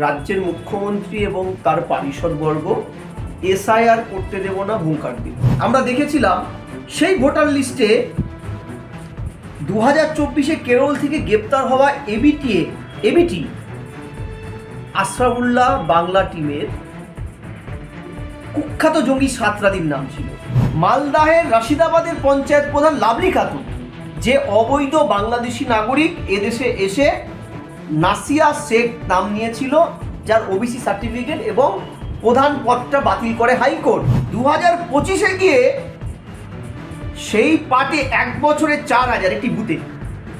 রাজ্যের মুখ্যমন্ত্রী এবং তার পারিষদবর্গ এসআইআর করতে দেব না দিল আমরা দেখেছিলাম সেই ভোটার লিস্টে দু হাজার চব্বিশে কেরল থেকে গ্রেপ্তার হওয়া এবিটিএ এবিটি, আশরাফুল্লাহ বাংলা টিমের কুখ্যাত জঙ্গি সাতরাদির নাম ছিল। মালদাহের রাশিদাবাদের পঞ্চায়েত প্রধান লাভলি খাতুন, যে অবৈধ বাংলাদেশি নাগরিক এদেশে এসে নাসিয়া শেখ নাম নিয়েছিল, যার ওবিসি সার্টিফিকেট এবং প্রধান পদটা বাতিল করে হাইকোর্ট। দু হাজার পঁচিশে গিয়ে সেই পার্টি এক বছরে চার হাজার, একটি বুথে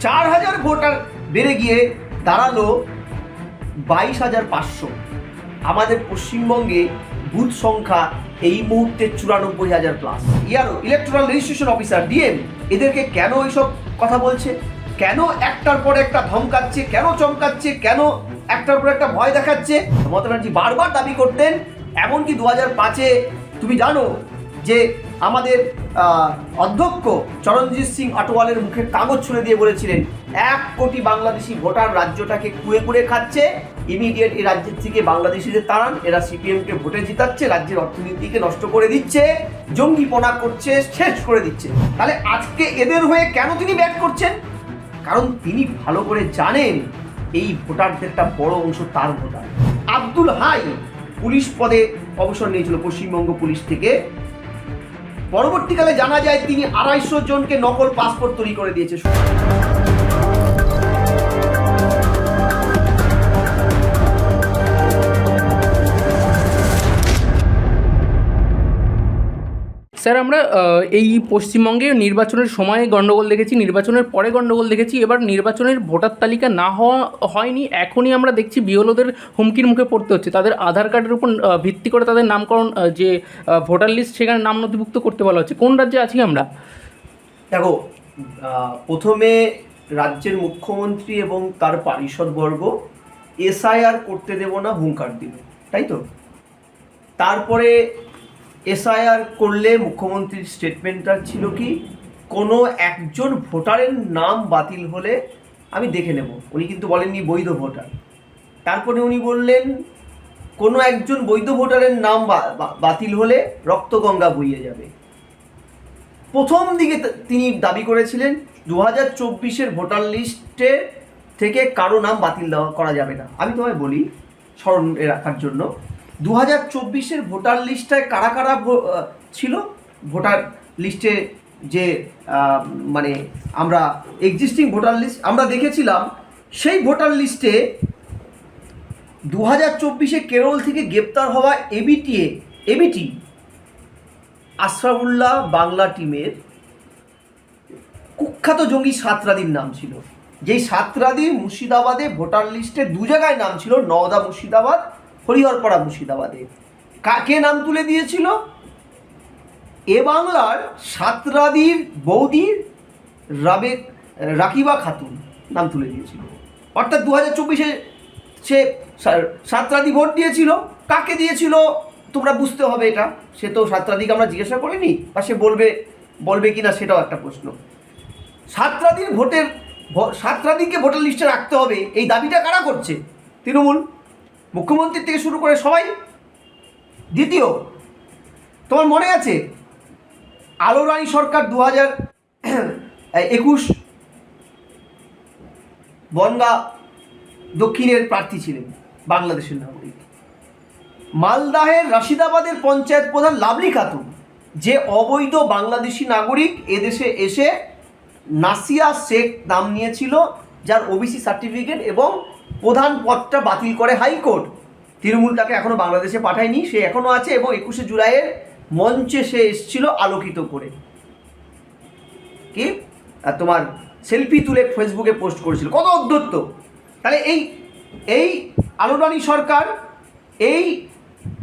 চার হাজার ভোটার বেড়ে গিয়ে দাঁড়াল বাইশ হাজার পাঁচশো। আমাদের পশ্চিমবঙ্গে বুথ সংখ্যা এই মুহূর্তে চুরানব্বই হাজার প্লাস ইয়ারও ইলেকট্রাল রেজিস্ট্রেশন অফিসার ডিএম এদেরকে কেন এইসব কথা বলছে? কেন একটার পর একটা ধমকাচ্ছে, কেন চমকাচ্ছে, কেন একটার পর একটা ভয় দেখাচ্ছে? মমতা ব্যানার্জি বারবার দাবি করতেন, এমনকি দু হাজার পাঁচে তুমি জানো যে আমাদের অধ্যক্ষ চরণজিৎ সিং আটোয়ালের মুখে কাগজ ছুঁড়ে দিয়ে বলেছিলেন, এক কোটি বাংলাদেশি ভোটার রাজ্যটাকে কুয়ে কুড়ে খাচ্ছে ইমিডিয়েট এই রাজ্যের থেকে বাংলাদেশিদের তাড়ান, এরা সিপিএমকে ভোটে জিতাচ্ছে, রাজ্যের অর্থনীতিকে নষ্ট করে দিচ্ছে, জঙ্গিপনা করছে, শেষ করে দিচ্ছে। তাহলে আজকে এদের হয়ে কেন তিনি ব্যাট করছেন? কারণ তিনি ভালো করে জানেন এই ভোটারদের একটা বড় অংশ তার ভোটার। আব্দুল হাই পুলিশ পদে অবসর নিয়েছিল পশ্চিমবঙ্গ পুলিশ থেকে। পরবর্তীকালে জানা যায় তিনি আড়াইশো জনকে নকল পাসপোর্ট তৈরি করে দিয়েছে। স্যার, আমরা এই পশ্চিমবঙ্গে নির্বাচনের সময় গন্ডগোল দেখেছি, নির্বাচনের পরে গণ্ডগোল দেখেছি, এবার নির্বাচনের ভোটার তালিকা না হওয়া, হয়নি, এখনই আমরা দেখছি বিওলোদের হুমকির মুখে পড়তে হচ্ছে। তাদের আধার কার্ডের উপর ভিত্তি করে তাদের নামকরণ যে ভোটার লিস্ট, সেখানে নাম নথিভুক্ত করতে বলা হচ্ছে। কোন রাজ্যে আছি আমরা? দেখো প্রথমে রাজ্যের মুখ্যমন্ত্রী এবং তার পারিষদবর্গ এসআইআর করতে দেব না, হুঙ্কার দিল তাই তো? তারপরে এসআইআর করলে মুখ্যমন্ত্রীর স্টেটমেন্টটা ছিল কি, কোনো একজন ভোটারের নাম বাতিল হলে আমি দেখে নেব। উনি কিন্তু বলেননি বৈধ ভোটার। তারপরে উনি বললেন, কোনো একজন বৈধ ভোটারের নাম বাতিল হলে রক্তগঙ্গা বইয়ে যাবে। প্রথম দিকে তিনি দাবি করেছিলেন দু হাজার চব্বিশের ভোটার লিস্টে থেকে কারও নাম বাতিল দেওয়া করা যাবে না। আমি তোমায় বলি, স্মরণ রাখার জন্য দু হাজার চব্বিশের ভোটার লিস্টটায় কারা কারা ছিল? ভোটার লিস্টে যে মানে আমরা এক্সিস্টিং ভোটার লিস্ট আমরা দেখেছিলাম, সেই ভোটার লিস্টে দু হাজার চব্বিশে কেরল থেকে গ্রেপ্তার হওয়া এবিটিএ এবিটি আশরাফুল্লাহ বাংলা টিমের কুখ্যাত জঙ্গি সাতরাদির নাম ছিল। যেই সাতরাদি মুর্শিদাবাদে ভোটার লিস্টে দু জায়গায় নাম ছিল, নওদা মুর্শিদাবাদ হরিহরপাড়া মুর্শিদাবাদে। কাকে নাম তুলে দিয়েছিল? এ বাংলার সাতরাদির বৌদির রাবে রাকিবা খাতুন নাম তুলে দিয়েছিল। অর্থাৎ দু হাজার চব্বিশে সে সাতরাদি ভোট দিয়েছিল। কাকে দিয়েছিল? তোমরা বুঝতে হবে এটা। সে তো সাতরাদিকে আমরা জিজ্ঞাসা করিনি বা সে বলবে বলবে কি না সেটাও একটা প্রশ্ন। সাতরাদির ভোটের সাতরাদিকে ভোটার লিস্টে রাখতে হবে। এই দাবিটা কারা করছে? তৃণমূল। মুখ্যমন্ত্রী থেকে শুরু করে সবাই, দ্বিতীয়, তোমার মনে আছে? আলো রানী সরকার দু হাজার একুশ, বনগা দক্ষিণের প্রার্থী ছিলেন বাংলাদেশের নাগরিক। মালদাহের রাশিদাবাদের পঞ্চায়েত প্রধান লাভলি খাতুন, যে অবৈধ বাংলাদেশি নাগরিক এদেশে এসে নাসিয়া শেখ নাম নিয়েছিল, যার ওবিসি সার্টিফিকেট এবং প্রধান পদটা বাতিল করে হাইকোর্ট। তৃণমূল তাকে এখনও বাংলাদেশে পাঠায়নি, সে এখনও আছে এবং একুশে জুলাইয়ের মঞ্চে সে এসেছিল আলোকিত করে। কি? আর তোমার সেলফি তুলে ফেসবুকে পোস্ট করেছিল। কত অধ্যত্ত? তাহলে এই এই আলোরানী সরকার, এই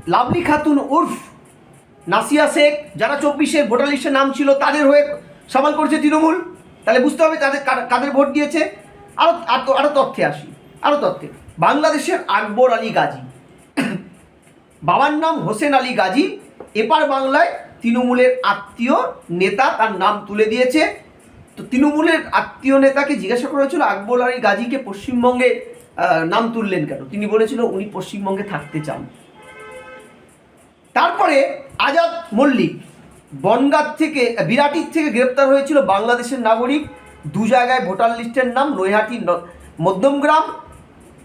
লাভলি খাতুন উর্ফ নাসিয়া শেখ, যারা চব্বিশের ভোটার নাম ছিল, তাদের হয়ে সামাল করছে তৃণমূল। তাহলে বুঝতে হবে তাদের কাদের ভোট দিয়েছে। আরও আরও তথ্যে আসি। আরও তথ্যে বাংলাদেশের আকবর আলী গাজী। বাবার নাম হোসেন আলী গাজী। এপার বাংলায় তৃণমূলের আত্মীয় নেতা তার নাম তুলে দিয়েছে। তো তৃণমূলের আত্মীয় নেতাকে জিজ্ঞাসা করা হয়েছিল, আকবর আলী গাজীকে পশ্চিমবঙ্গে নাম তুললেন কেন? তিনি বলেছিল, উনি পশ্চিমবঙ্গে থাকতে চান। তারপরে আজাদ মল্লিক বনগাঁ থেকে, বিরাটির থেকে গ্রেপ্তার হয়েছিল বাংলাদেশের নাগরিক। দু জায়গায় ভোটার লিস্টের নাম, নৈহাটি মধ্যমগ্রাম।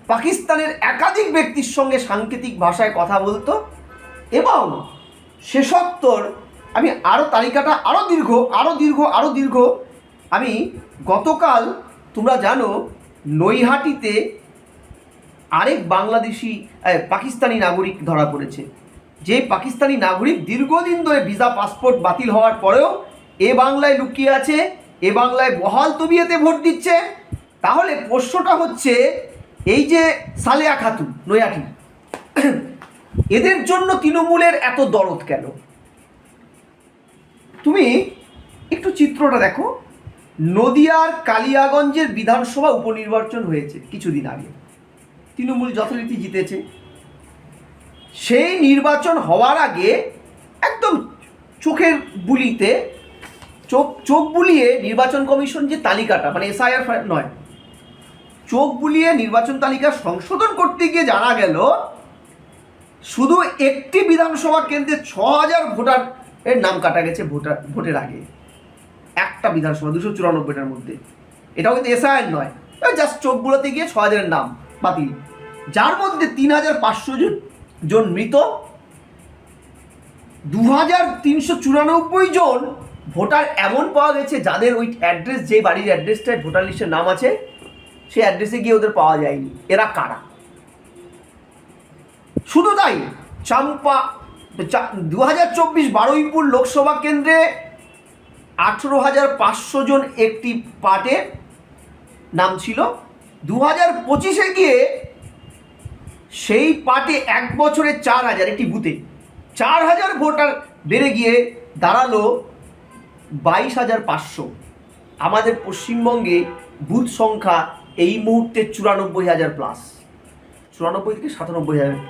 পাকিস্তানের একাধিক ব্যক্তির সঙ্গে সাংকেতিক ভাষায় কথা বলতো এবং শেষোত্তর আমি আরও তালিকাটা আরও দীর্ঘ আরও দীর্ঘ আরও দীর্ঘ। আমি গতকাল, তোমরা জানো, নৈহাটিতে আরেক বাংলাদেশি পাকিস্তানি নাগরিক ধরা পড়েছে। যে পাকিস্তানি নাগরিক দীর্ঘদিন ধরে ভিসা, পাসপোর্ট বাতিল হওয়ার পরেও এ বাংলায় লুকিয়ে আছে, এ বাংলায় বহাল তবিয়েতে ভোট দিচ্ছে। তাহলে প্রশ্নটা হচ্ছে এই যে সালেয়া খাতুন নৈয়াটি এদের জন্য তৃণমূলের এত দরদ কেন? তুমি একটু চিত্রটা দেখো। নদিয়ার কালিয়াগঞ্জের বিধানসভা উপনির্বাচন হয়েছে কিছুদিন আগে। তৃণমূল যথারীতি জিতেছে। সেই নির্বাচন হওয়ার আগে একদম চোখের বুলিতে, চোখ চোখ বুলিয়ে নির্বাচন কমিশন যে তালিকাটা মানে এসআইআর নয় চোখ বুলিয়ে নির্বাচন তালিকা সংশোধন করতে গিয়ে জানা গেল, শুধু একটি বিধানসভা কেন্দ্রে ছ হাজার ভোটার এর নাম কাটা গেছে ভোটার, ভোটের আগে। একটা বিধানসভা, দুশো চুরানব্বইটার মধ্যে। এটাও কিন্তু এসআইআর নয়। জাস্ট চোখ বুলাতে গিয়ে ছ হাজারের নাম বাতিল। যার মধ্যে তিন হাজার পাঁচশো জন জন মৃত দু হাজার তিনশো চুরানব্বই জন ভোটার এমন পাওয়া গেছে যাদের ওই অ্যাড্রেস যে বাড়ির অ্যাড্রেসটায় ভোটার লিস্টের নাম আছে সেই অ্যাড্রেসে গিয়ে ওদের পাওয়া যায়নি। এরা কারা? শুধু তাই, চাম্পা দু হাজার চব্বিশ বারুইপুর লোকসভা কেন্দ্রে আঠেরো হাজার পাঁচশো জন একটি পার্টের নাম ছিল। দু হাজার পঁচিশে গিয়ে সেই পার্টে এক বছরে চার হাজার, একটি বুথে চার হাজার ভোটার বেড়ে গিয়ে দাঁড়াল বাইশ হাজার পাঁচশো। আমাদের পশ্চিমবঙ্গে বুথ সংখ্যা এই মুহূর্তে চুরানব্বই হাজার প্লাস চুরানব্বই থেকে সাতানব্বই হাজার।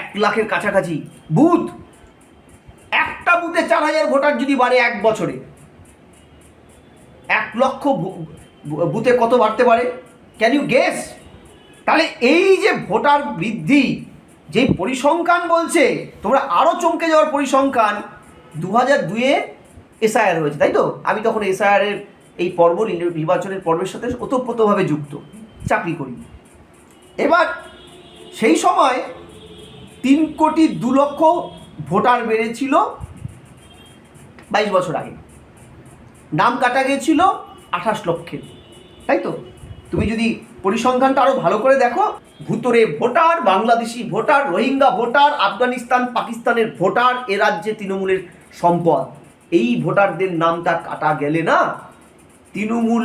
এক লাখের কাছাকাছি। বুথ একটা বুথে চার হাজার ভোটার যদি বাড়ে এক বছরে, এক লক্ষ বুথে কত বাড়তে পারে? ক্যান ইউ গেস তাহলে এই যে ভোটার বৃদ্ধি, যেই পরিসংখ্যান বলছে, তোমরা আরও চমকে যাওয়ার পরিসংখ্যান দু হাজার দুয়ে এসআইআর হয়েছে, তাই তো? আমি তখন এসআইআরের এই পর্ব নির- নির্বাচনের পর্বের সাথে ওতপ্রোতভাবে যুক্ত। চাকরি করি। এবার সেই সময় তিন কোটি দু লক্ষ ভোটার বেড়েছিল বাইশ বছর আগে। নাম কাটা গিয়েছিল আঠাশ লক্ষের। তাই তো? তুমি যদি পরিসংখ্যানটা আরও ভালো করে দেখো, ভুতরে voter, Bangladeshi voter, Rohingya voter, Afghanistan, পাকিস্তানের ভোটার, এ রাজ্যে তৃণমূলের সম্পদ। এই ভোটারদের নামটা কাটা গেলে না তৃণমূল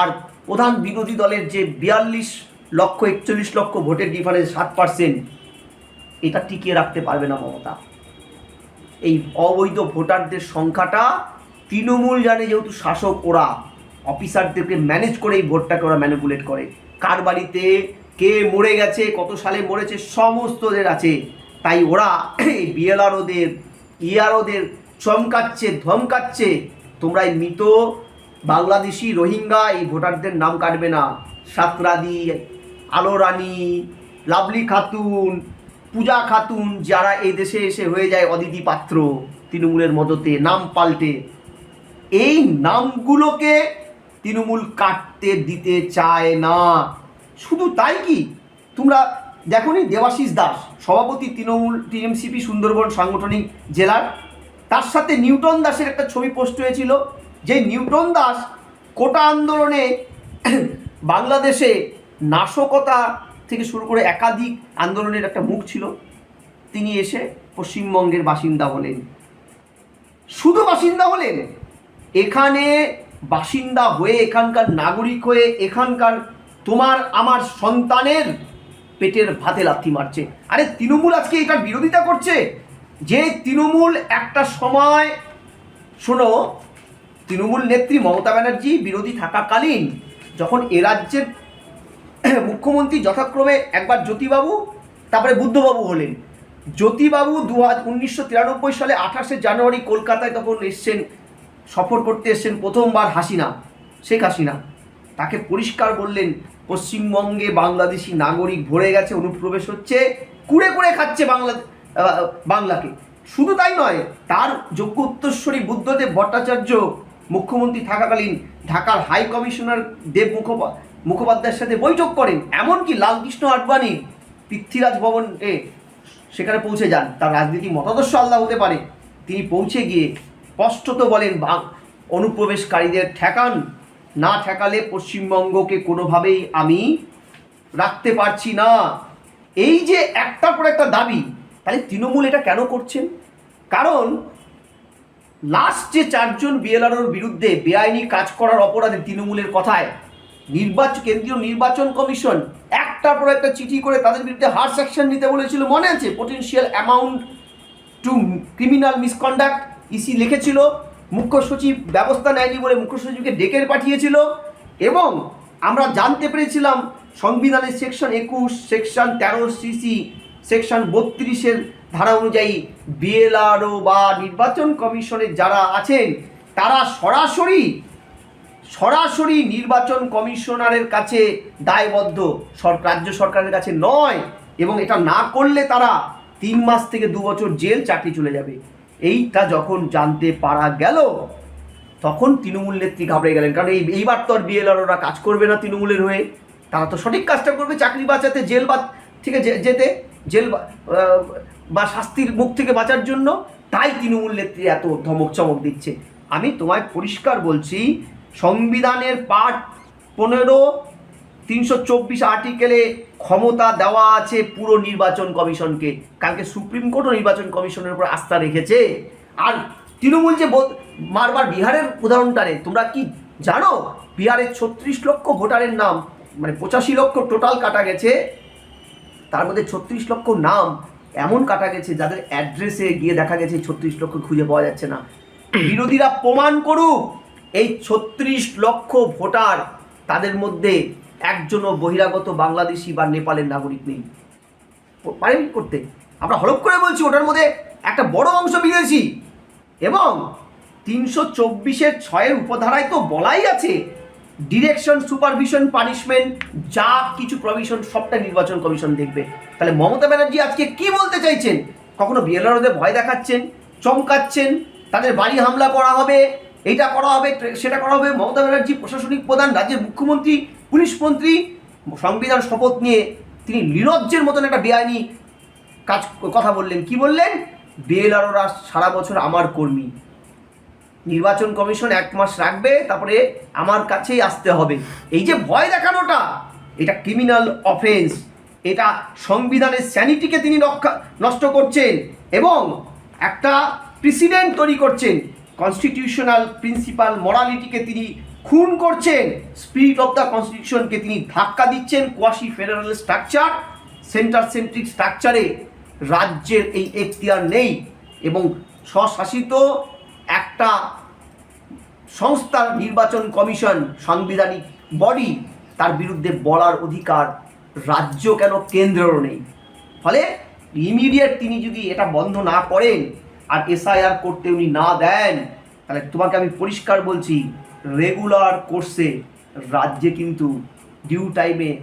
আর প্রধান বিরোধী দলের যে বিয়াল্লিশ লক্ষ, একচল্লিশ লক্ষ ভোটের ডিফারেন্স সাত পার্সেন্ট এটা টিকিয়ে রাখতে পারবে না মমতা। এই অবৈধ ভোটারদের সংখ্যাটা তৃণমূল জানে যেহেতু শাসক ওরা, অফিসারদেরকে ম্যানেজ করে এই ভোটটাকে ওরা ম্যানিপুলেট করে। কার বাড়িতে কে মরে গেছে, কত সালে মরেছে, সমস্তদের আছে। তাই ওরা এই বিএলআরওদের ইআরওদের চমকাচ্ছে, ধমকাচ্ছে তোমরা এই মৃত বাংলাদেশি রোহিঙ্গা এই ভোটারদের নাম কাটবে না। সাতরাদি আলো রানী লাভলি খাতুন, পূজা খাতুন, যারা এই দেশে এসে হয়ে যায় অদিতি পাত্র তৃণমূলের মদতে, নাম পাল্টে। এই নামগুলোকে তৃণমূল কাটতে দিতে চায় না। শুধু তাই কি? তোমরা দেখো নি দেবাশিস দাস, সভাপতি তৃণমূল, টিএমসিপি সুন্দরবন সাংগঠনিক জেলার, তার সাথে নিউটন দাসের একটা ছবি পোস্ট হয়েছিল। যে নিউটন দাস কোটা আন্দোলনে বাংলাদেশে নাশকতা থেকে শুরু করে একাধিক আন্দোলনের একটা মুখ ছিল, তিনি এসে পশ্চিমবঙ্গের বাসিন্দা হলেন। শুধু বাসিন্দা হলেন, এখানে বাসিন্দা হয়ে, এখানকার নাগরিক হয়ে, এখানকার তোমার আমার সন্তানের পেটের ভাতে লাথি মারছে। আরে তৃণমূল আজকে এটার বিরোধিতা করছে? যে তৃণমূল একটা সময়, শোনো তৃণমূল নেত্রী মমতা ব্যানার্জি বিরোধী থাকাকালীন যখন এ রাজ্যের মুখ্যমন্ত্রী যথাক্রমে একবার জ্যোতিবাবু, তারপরে বুদ্ধবাবু হলেন। জ্যোতিবাবু দু উনিশশো তিরানব্বই সালে আঠাশে জানুয়ারি কলকাতায় তখন এসছেন, সফর করতে এসছেন প্রথমবার হাসিনা, শেখ হাসিনা। তাকে পরিষ্কার বললেন, পশ্চিমবঙ্গে বাংলাদেশি নাগরিক ভরে গেছে, অনুপ্রবেশ হচ্ছে, কুড়ে কুড়ে খাচ্ছে বাংলা বাংলাকে। শুধু তাই নয়, তার যোগ্য উত্তরস্বরী বুদ্ধদেব ভট্টাচার্য মুখ্যমন্ত্রী থাকাকালীন ঢাকার হাই কমিশনার দেব মুখোপা মুখোপাধ্যায়ের সাথে বৈঠক করেন, এমনকি লালকৃষ্ণ আডবাণী পৃথ্বীরাজ ভবনে সেখানে পৌঁছে যান। তার রাজনীতি মতাদর্শ আল্লাহ হতে পারে। তিনি পৌঁছে গিয়ে স্পষ্টত বলেন, বাং- অনুপ্রবেশকারীদের ঠেকান। না ঠেকালে পশ্চিমবঙ্গকে কোনোভাবেই আমি রাখতে পারছি না। এই যে একটার পর একটা দাবি, তাহলে তৃণমূল এটা কেন করছেন? কারণ লাস্ট যে চারজন বিএলআরওর বিরুদ্ধে বেআইনি কাজ করার অপরাধে তৃণমূলের কথায় নির্বাচন কেন্দ্রীয় নির্বাচন কমিশন একটার পর একটা চিঠি করে তাদের বিরুদ্ধে হার্স সেকশন নিতে বলেছিল। মনে আছে? Potential amount to criminal misconduct EC লিখেছিল, মুখ্য সচিব ব্যবস্থা নেয়নি বলে মুখ্য সচিবকে ডেকে পাঠিয়েছিল এবং আমরা জানতে পেরেছিলাম, সংবিধানের সেকশন একুশ সেকশন তেরো সিসি সেকশন বত্রিশের ধারা অনুযায়ী বিএলআরও বা নির্বাচন কমিশনের যারা আছেন, তারা সরাসরি সরাসরি নির্বাচন কমিশনারের কাছে দায়বদ্ধ। সর- রাজ্য সরকারের কাছে নয়, এবং এটা না করলে তারা তিন মাস থেকে দু বছর জেল চাকরি চলে যাবে। এইটা যখন জানতে পারা গেল, তখন তৃণমূল নেত্রী ঘাবড়ে গেলেন। কারণ এই এইবার তো আর বিএলআরওরা কাজ করবে না তৃণমূলের হয়ে। তারা তো সঠিক কাজটা করবে, চাকরি বাঁচাতে, জেল বা থেকে যেতে, জেল বা- শাস্তির মুখ থেকে বাঁচার জন্য, তাই তৃণমূল নেত্রী এত ধমক চমক দিচ্ছে। আমি তোমায় পরিষ্কার বলছি, সংবিধানের পাঠ পনেরো, তিনশো চব্বিশ আর্টিকেলে ক্ষমতা দেওয়া আছে পুরো নির্বাচন কমিশনকে। কালকে সুপ্রিম কোর্টও নির্বাচন কমিশনের উপর আস্থা রেখেছে। আর তৃণমূল যে বারবার বিহারের উদাহরণটা নেই তোমরা কি জানো? বিহারের ছত্রিশ লক্ষ ভোটারের নাম মানে পঁচাশি লক্ষ টোটাল কাটা গেছে, তার মধ্যে ছত্রিশ লক্ষ নাম এমন কাটা গেছে, যাদের অ্যাড্রেসে গিয়ে দেখা গেছে ছত্রিশ লক্ষ খুঁজে পাওয়া যাচ্ছে না। বিরোধীরা প্রমাণ করুক, এই ছত্রিশ লক্ষ ভোটার তাদের মধ্যে একজনও বহিরাগত বাংলাদেশি বা নেপালের নাগরিক নেই। পারেন করতে। আমরা হলপ করে বলছি, ওটার মধ্যে একটা বড় অংশ বিদেশি এবং তিনশো চব্বিশের ছয়ের উপধারায় তো বলাই আছে ডিরেকশন সুপারভিশন পানিশমেন্ট যা কিছু প্রভিশন সবটা নির্বাচন কমিশন দেখবে। তাহলে মমতা ব্যানার্জি আজকে কি বলতে চাইছেন? কখনো বিএলআরদের ভয় দেখাচ্ছেন? চমকাচ্ছেন? তাদের বাড়ি হামলা করা হবে? এটা করা হবে, সেটা করা হবে? মমতা ব্যানার্জি প্রশাসনিক প্রধান, রাজ্যের মুখ্যমন্ত্রী, পুলিশ মন্ত্রী, সংবিধান শপথ নিয়ে তিনি নিরজ্জের মতন একটা বেআইনি কাজ, কথা বললেন। কি বললেন? বিএলআরওরা সারা বছর আমার কর্মী। নির্বাচন কমিশন এক মাস রাখবে, তারপরে আমার কাছেই আসতে হবে। এই যে ভয় দেখানোটা, এটা ক্রিমিনাল অফেন্স এটা সংবিধানের স্যানিটিকে তিনি রক্ষা, নষ্ট করছেন এবং একটা প্রেসিডেন্ট তৈরি করছেন। কনস্টিটিউশনাল প্রিন্সিপাল মরালিটিকে তিনি খুন করছেন। স্পিরিট অফ দ্য কনস্টিটিউশনকে তিনি ধাক্কা দিচ্ছেন quasi federal structure centre centric স্ট্রাকচারে রাজ্যের এই এখতিয়ার নেই এবং স্বশাসিত একটা সংস্থার নির্বাচন কমিশন, সাংবিধানিক বডি তার বিরুদ্ধে বলার অধিকার রাজ্য কেন কেন্দ্রেরও নেই? ফলে ইমিডিয়েট তিনি যদি এটা বন্ধ না করেন আর এসআইআর করতে উনি না দেন, তাহলে তোমাকে আমি পরিষ্কার বলছি রেগুলার কোর্সে রাজ্যে কিন্তু ডিউ টাইমে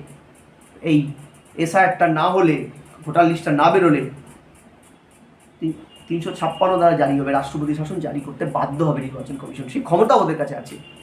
এই এসআইআরটা না হলে ভোটার লিস্টটা না বেরোলে তিন- তিনশো ছাপ্পান্ন দ্বারা জারি হবে, রাষ্ট্রপতি শাসন জারি করতে বাধ্য হবে নির্বাচন কমিশন। সেই ক্ষমতা ওদের কাছে আছে।